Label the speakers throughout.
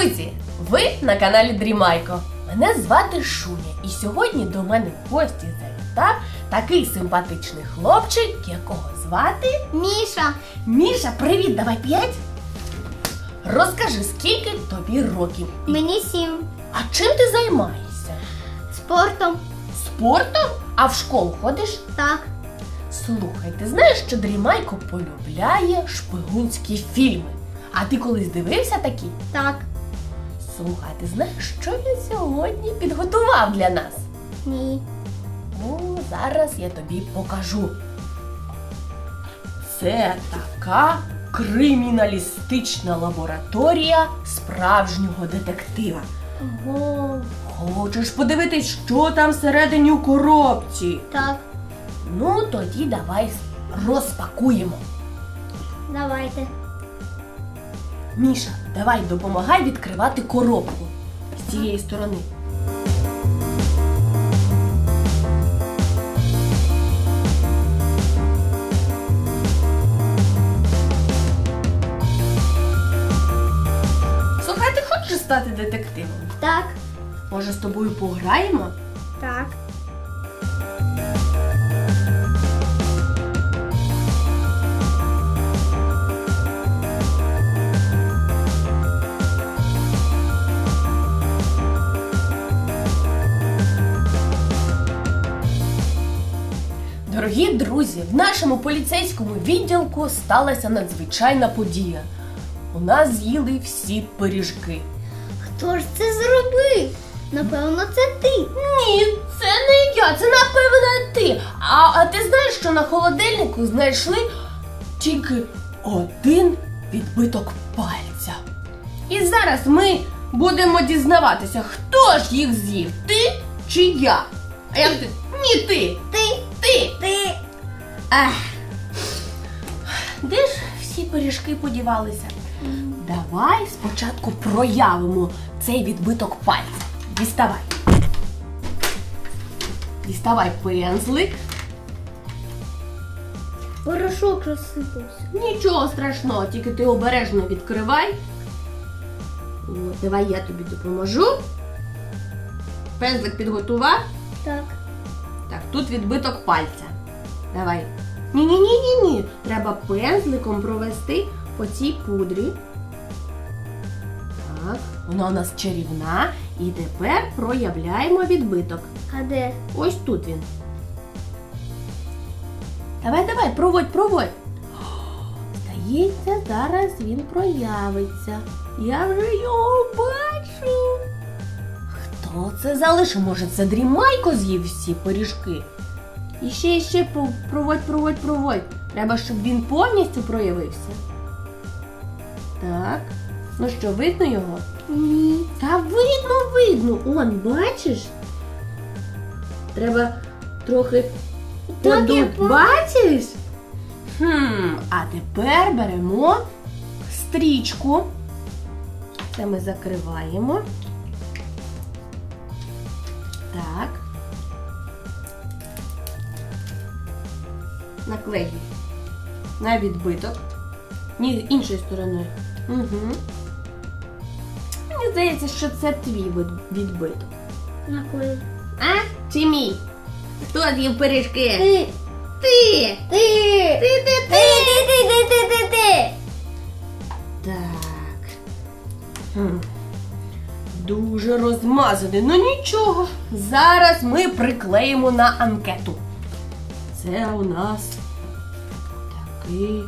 Speaker 1: Друзі, ви на каналі Дрімайко. Мене звати Шуня, і сьогодні до мене в гості завітав такий симпатичний хлопчик, якого звати
Speaker 2: Міша,
Speaker 1: Міша. Привіт, давай п'ять. Розкажи, скільки тобі років?
Speaker 2: Мені сім.
Speaker 1: А чим ти займаєшся?
Speaker 2: Спортом.
Speaker 1: Спортом? А в школу ходиш?
Speaker 2: Так.
Speaker 1: Слухай, ти знаєш, що Дрімайко полюбляє шпигунські фільми. А ти колись дивився такі?
Speaker 2: Так.
Speaker 1: Слухай, ти знаєш, що я сьогодні підготував для нас?
Speaker 2: Ні.
Speaker 1: Ну, зараз я тобі покажу. Це така криміналістична лабораторія справжнього детектива.
Speaker 2: Ого.
Speaker 1: Хочеш подивитись, що там всередині у коробці?
Speaker 2: Так.
Speaker 1: Ну, тоді давай розпакуємо.
Speaker 2: Давайте.
Speaker 1: Міша, давай допомагай відкривати коробку з цієї сторони. Слухай, ти хочеш стати детективом?
Speaker 2: Так.
Speaker 1: Може, з тобою пограємо?
Speaker 2: Так.
Speaker 1: Дорогі друзі, в нашому поліцейському відділку сталася надзвичайна подія. У нас з'їли всі пиріжки.
Speaker 2: Хто ж це зробив? Напевно, це ти.
Speaker 1: Ні, це не я, це напевно ти. А, а ти знаєш, що на холодильнику знайшли тільки один відбиток пальця. І зараз ми будемо дізнаватися, хто ж їх з'їв, ти чи я? А як ти? Ні, ти!
Speaker 2: Ти.
Speaker 1: Ти! Ех. Де ж всі пиріжки подівалися? Давай спочатку проявимо цей відбиток пальця. Діставай. Діставай пензлик.
Speaker 2: Порошок розсипався.
Speaker 1: Нічого страшного, тільки ти обережно відкривай. От, давай я тобі допоможу. Пензлик підготував.
Speaker 2: Так.
Speaker 1: Так, тут відбиток пальця. Давай. Ні-ні-ні-ні-ні. Треба пензликом провести по цій пудрі. Так, вона у нас чарівна. І тепер проявляємо відбиток.
Speaker 2: А де?
Speaker 1: Ось тут він. Давай, давай, проводь, проводь. Здається, зараз він проявиться. Я вже його бачу. Хто це залишив? Може, це дрімайко з'їв всі пиріжки? І ще, і ще проводь, проводь, проводь. Треба, щоб він повністю проявився. Так. Ну що, видно його?
Speaker 2: Ні.
Speaker 1: Та видно, видно. Он, бачиш? Треба трохи
Speaker 2: я
Speaker 1: Бачиш? Хм, а тепер беремо стрічку. Це ми закриваємо. Так. Наклеюй. На відбиток. Ні, іншою стороною. Угу. Мені здається, що це твій відбиток.
Speaker 2: На?
Speaker 1: А? Чи мій? Хто з'їв пиріжки?
Speaker 2: Ти.
Speaker 1: Ти!
Speaker 2: Ти.
Speaker 1: Ти, ти,
Speaker 2: Ти, ти, ти, ти, ти, ти, ти.
Speaker 1: Так. Хм. Дуже розмазаний. Ну нічого. Зараз ми приклеїмо на анкету. Це у нас такий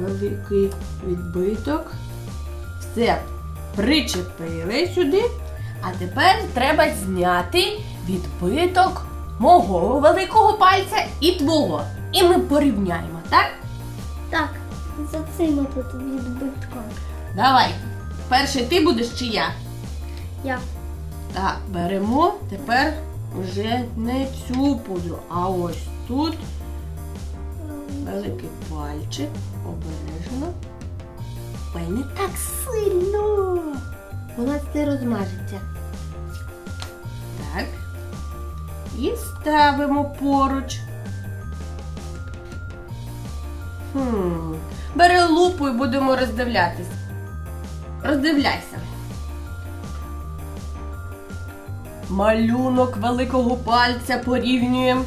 Speaker 1: великий відбиток. Все, причепили сюди. А тепер треба зняти відбиток мого великого пальця і твого. І ми порівняємо, так?
Speaker 2: Так. За цим тут відбитком.
Speaker 1: Давай. Перший ти будеш чи я?
Speaker 2: Я.
Speaker 1: Так, беремо тепер вже не цю пудру, а ось тут великий пальчик. Обережно. Ой, не так сильно. Вона це розмажеться. Так. І ставимо поруч. Хм. Бери лупу і будемо роздивлятись. роздивляйся. Малюнок великого пальця порівнюємо.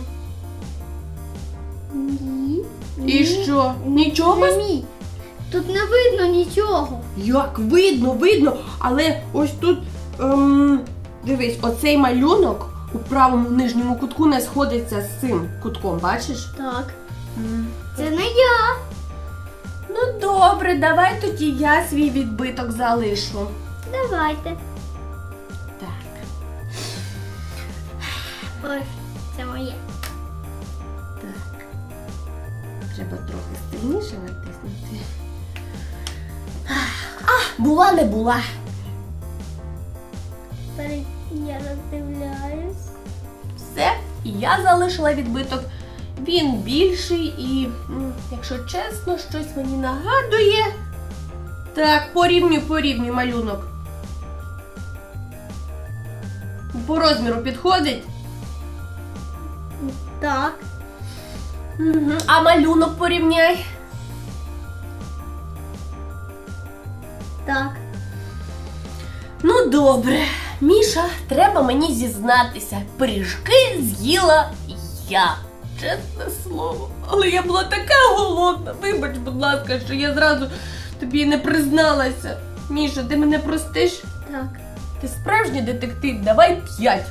Speaker 2: Ні.
Speaker 1: І що? Нічого?
Speaker 2: Це мій. Тут не видно нічого.
Speaker 1: Як видно, видно, але ось тут. Ем, дивись, оцей малюнок у правому нижньому кутку не сходиться з цим кутком, бачиш?
Speaker 2: Так. Це не я.
Speaker 1: Ну добре, давай тоді я свій відбиток залишу.
Speaker 2: Давайте. Ось, це моє.
Speaker 1: так. Треба трохи сильніше натиснути. А, була не була.
Speaker 2: Тепер я роздивляюсь.
Speaker 1: Все, я залишила відбиток. Він більший і, якщо чесно, щось мені нагадує. Так, порівнюй, порівнюй малюнок. По розміру підходить.
Speaker 2: Так.
Speaker 1: Угу. А малюнок порівняй.
Speaker 2: Так.
Speaker 1: Ну добре, Міша, треба мені зізнатися. Пиріжки з'їла я. Чесне слово. Але я була така голодна. Вибач, будь ласка, що я зразу тобі не призналася. Міша, ти мене простиш?
Speaker 2: Так.
Speaker 1: Ти справжній детектив, давай п'ять.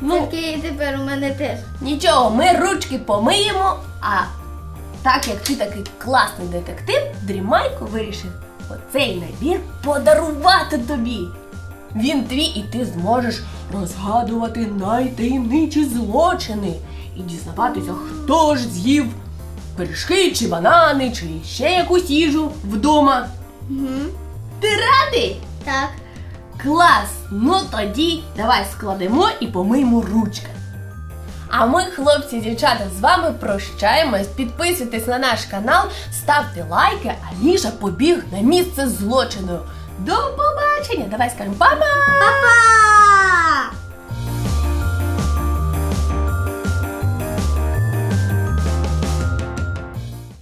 Speaker 1: Ну,
Speaker 2: Тільки тепер у мене теж.
Speaker 1: Нічого, ми ручки помиємо, а так як ти такий класний детектив, Дрімайко вирішив оцей набір подарувати тобі. Він твій, і ти зможеш розгадувати найтаємничі злочини і дізнаватися, хто ж з'їв пиріжки чи банани, чи ще якусь їжу вдома.
Speaker 2: Угу.
Speaker 1: Ти радий?
Speaker 2: Так.
Speaker 1: Клас! Ну тоді давай складемо і помиємо ручки. А ми, хлопці дівчата, з вами прощаємось. Підписуйтесь на наш канал, ставте лайки, а Міша побіг на місце злочину. До побачення! Давай скажемо па-па!
Speaker 2: Па-па!